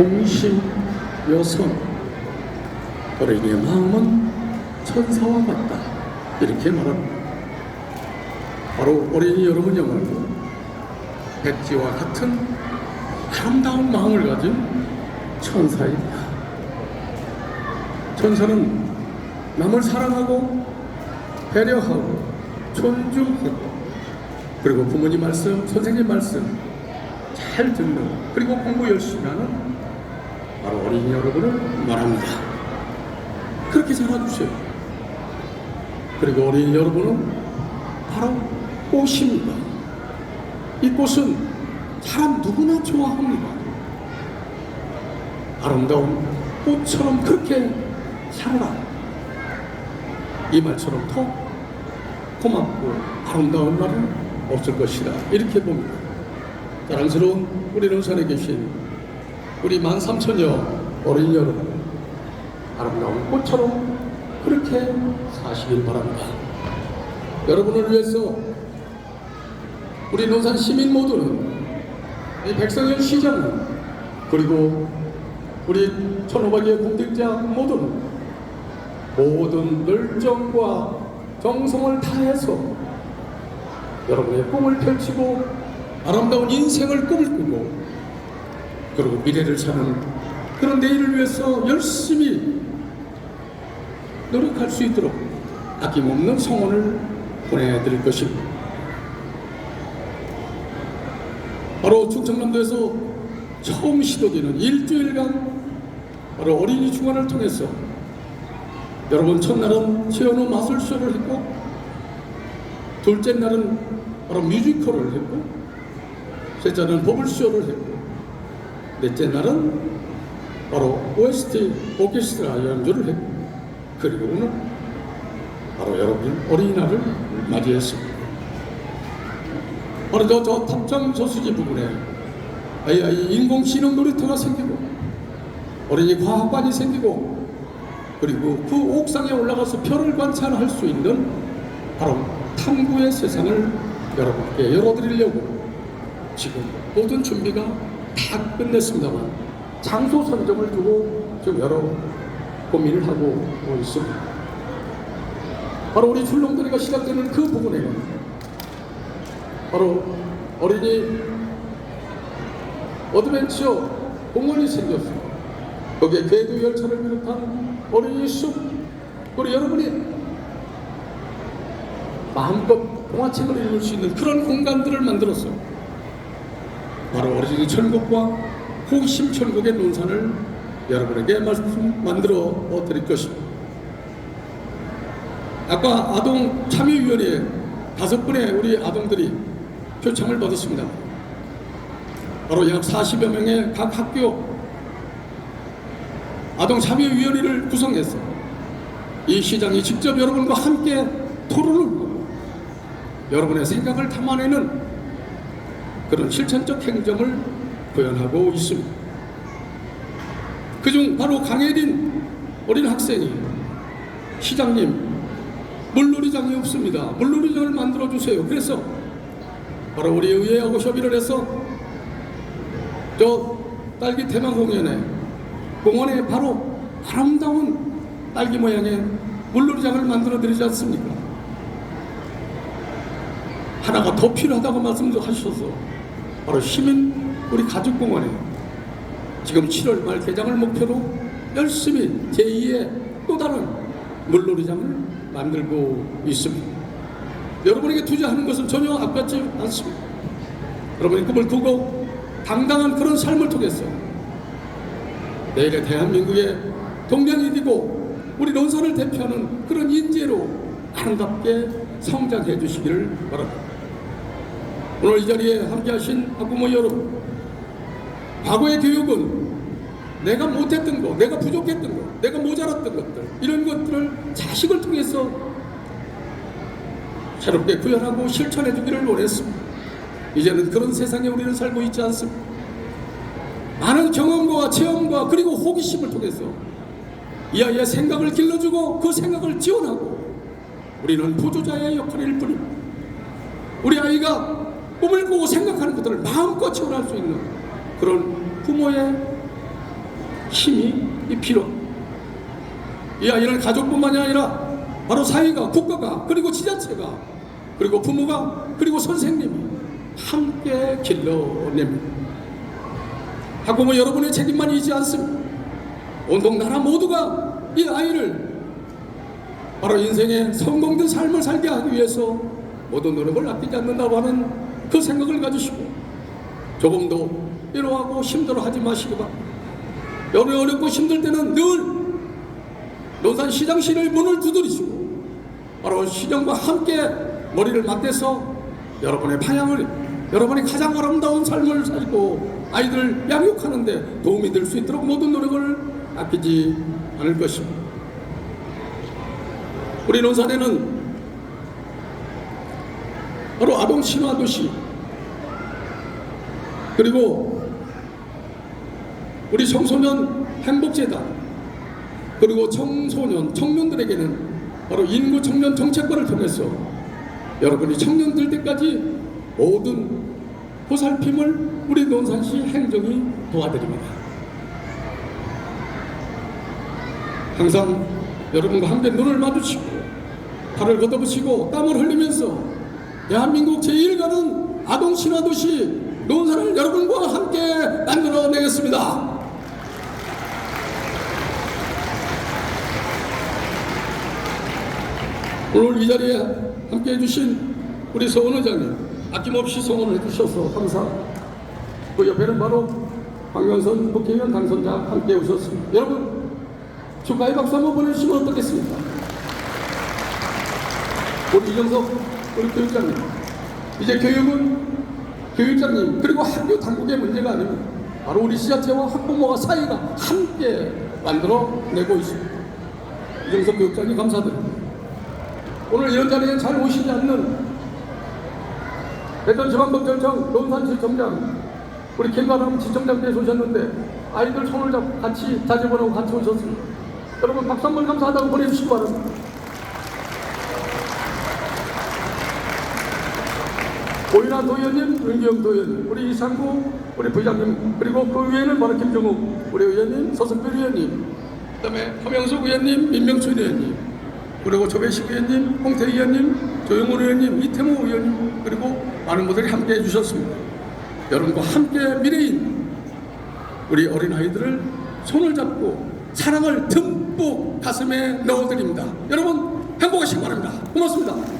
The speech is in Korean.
동심 여성. 어린이의 마음은 천사와 같다. 이렇게 말합니다. 바로 어린이 여러분이야말로 백지와 같은 아름다운 마음을 가진 천사입니다. 천사는 남을 사랑하고 배려하고 존중하고 그리고 부모님 말씀, 선생님 말씀 잘 듣는 그리고 공부 열심히 하는 바로 어린이 여러분을 말합니다. 그렇게 자라주세요. 그리고 어린이 여러분은 바로 꽃입니다. 이 꽃은 사람 누구나 좋아합니다. 아름다운 꽃처럼 그렇게 살아라. 이 말처럼 더 고맙고 아름다운 말은 없을 것이다. 이렇게 봅니다. 사랑스러운 우리 논산에 계신 우리 만 삼천여 어린이 여러분 아름다운 꽃처럼 그렇게 사시길 바랍니다. 여러분을 위해서 우리 논산 시민 모두는 이 백성현 시장은 그리고 우리 천호박의 공직자 모두는 모든 열정과 정성을 다해서 여러분의 꿈을 펼치고 아름다운 인생을 꿈을 꾸고 그리고 미래를 사는 그런 내일을 위해서 열심히 노력할 수 있도록 아낌없는 성원을 보내드릴 것입니다. 바로 충청남도에서 처음 시도되는 일주일간 바로 어린이 주간을 통해서 여러분 첫날은 최연호 마술쇼를 했고 둘째 날은 바로 뮤지컬을 했고 셋째 날은 버블쇼를 했고 넷째 날은 바로 OST 오케스트라 연주를 했고 그리고 오늘 바로 여러분 어린이날을 맞이했습니다. 바로 저, 저 탑장 저수지 부분에 아이, 아이 인공 신흥 놀이터가 생기고 어린이 과학관이 생기고 그리고 그 옥상에 올라가서 별을 관찰할 수 있는 바로 탐구의 세상을 여러분께 열어드리려고 지금 모든 준비가 다 끝냈습니다만 장소 선정을 두고 좀 여러 고민을 하고 있습니다. 바로 우리 출렁다리가 시작되는 그 부분에 바로 어린이 어드벤처 공원이 생겼습니다. 거기에 궤도 열차를 비롯한 어린이 숲 그리고 여러분이 마음껏 동화책을 읽을 수 있는 그런 공간들을 만들었어요. 바로 어린이 천국과 호기심 천국의 논산을 여러분에게 말씀 만들어 드릴 것입니다. 아까 아동 참여위원회 다섯 분의 우리 아동들이 표창을 받았습니다. 바로 약 40여 명의 각 학교 아동 참여위원회를 구성해서 이 시장이 직접 여러분과 함께 토론을 하고 여러분의 생각을 담아내는 그런 실천적 행정을 구현하고 있습니다. 그중 바로 강혜린 어린 학생이 시장님 물놀이장이 없습니다. 물놀이장을 만들어 주세요. 그래서 바로 우리 의회하고 협의를 해서 저 딸기 대망 공연에 공원에 바로 아름다운 딸기 모양의 물놀이장을 만들어 드리지 않습니까? 하나가 더 필요하다고 말씀도 하셔서 바로 시민 우리 가족공원에 지금 7월 말 개장을 목표로 열심히 제2의 또 다른 물놀이장을 만들고 있습니다. 여러분에게 투자하는 것은 전혀 아깝지 않습니다. 여러분의 꿈을 두고 당당한 그런 삶을 통해서 내일의 대한민국의 동량이 되고 우리 논산을 대표하는 그런 인재로 아름답게 성장해 주시기를 바랍니다. 오늘 이 자리에 함께하신 학부모 여러분, 과거의 교육은 내가 못했던 거, 내가 부족했던 거, 내가 모자랐던 것들 이런 것들을 자식을 통해서 새롭게 구현하고 실천해 주기를 원했습니다. 이제는 그런 세상에 우리는 살고 있지 않습니다. 많은 경험과 체험과 그리고 호기심을 통해서 이 아이의 생각을 길러주고 그 생각을 지원하고 우리는 보조자의 역할일 뿐입니다. 우리 아이가 꿈을 꾸고 생각하는 것들을 마음껏 지원할 수 있는 그런 부모의 힘이 이 필요. 이 아이를 가족뿐만이 아니라 바로 사회가 국가가 그리고 지자체가 그리고 부모가 그리고 선생님이 함께 길러냅니다. 학부모 여러분의 책임만 이지 않습니다. 온통 나라 모두가 이 아이를 바로 인생의 성공된 삶을 살게 하기 위해서 모든 노력을 아끼지 않는다고 하는 그 생각을 가지시고 조금도 이러하고 힘들어하지 마시기 바랍니다. 여러 어렵고 힘들 때는 늘 논산 시장실의 문을 두드리시고 바로 시정과 함께 머리를 맞대서 여러분의 방향을 여러분이 가장 아름다운 삶을 살고 아이들 양육하는데 도움이 될 수 있도록 모든 노력을 아끼지 않을 것입니다. 우리 논산에는 바로 아동 친화 도시 그리고 우리 청소년 행복재단 그리고 청소년 청년들에게는 바로 인구 청년 정책과를 통해서 여러분이 청년 될 때까지 모든 보살핌을 우리 논산시 행정이 도와드립니다. 항상 여러분과 함께 눈을 마주치고 팔을 걷어붙이고 땀을 흘리면서 대한민국 제1가는 아동 신화도시 논산을 여러분과 함께 만들어내겠습니다. 오늘 이 자리에 함께 해주신 우리 서원 의장님 아낌없이 성원을 해주셔서 감사합니다. 그 옆에는 바로 황영선 국회의원 당선자 함께 오셨습니다. 여러분 축하의 박수 한번 보내주시면 어떻겠습니까? 우리 이정석 우리 교육장님 이제 교육은 교육장님 그리고 학교 당국의 문제가 아닙니다. 바로 우리 지자체와 학부모와 사회가 함께 만들어내고 있습니다. 이정석 교육장님 감사드립니다. 오늘 이런 자리에 잘 오시지 않는 대전 지방검찰청 논산지청장 우리 김가람 지청장께서 오셨는데 아이들 손을 잡고 같이 자제분하고 같이 오셨습니다. 여러분 박수 한번 감사하다고 보내주시기 바랍니다. 고인아 도의원님, 윤기영 도의원님, 우리 이상구, 우리 부장님, 그리고 그 위에는 바로 김정욱, 우리 의원님, 서승필 의원님, 그 다음에 허명숙 의원님, 민명춘 의원님, 그리고 조배식 의원님, 홍태 의원님, 조영훈 의원님, 이태모 의원님, 그리고 많은 분들이 함께 해주셨습니다. 여러분과 함께 미래인 우리 어린아이들을 손을 잡고 사랑을 듬뿍 가슴에 넣어드립니다. 여러분 행복하시기 바랍니다. 고맙습니다.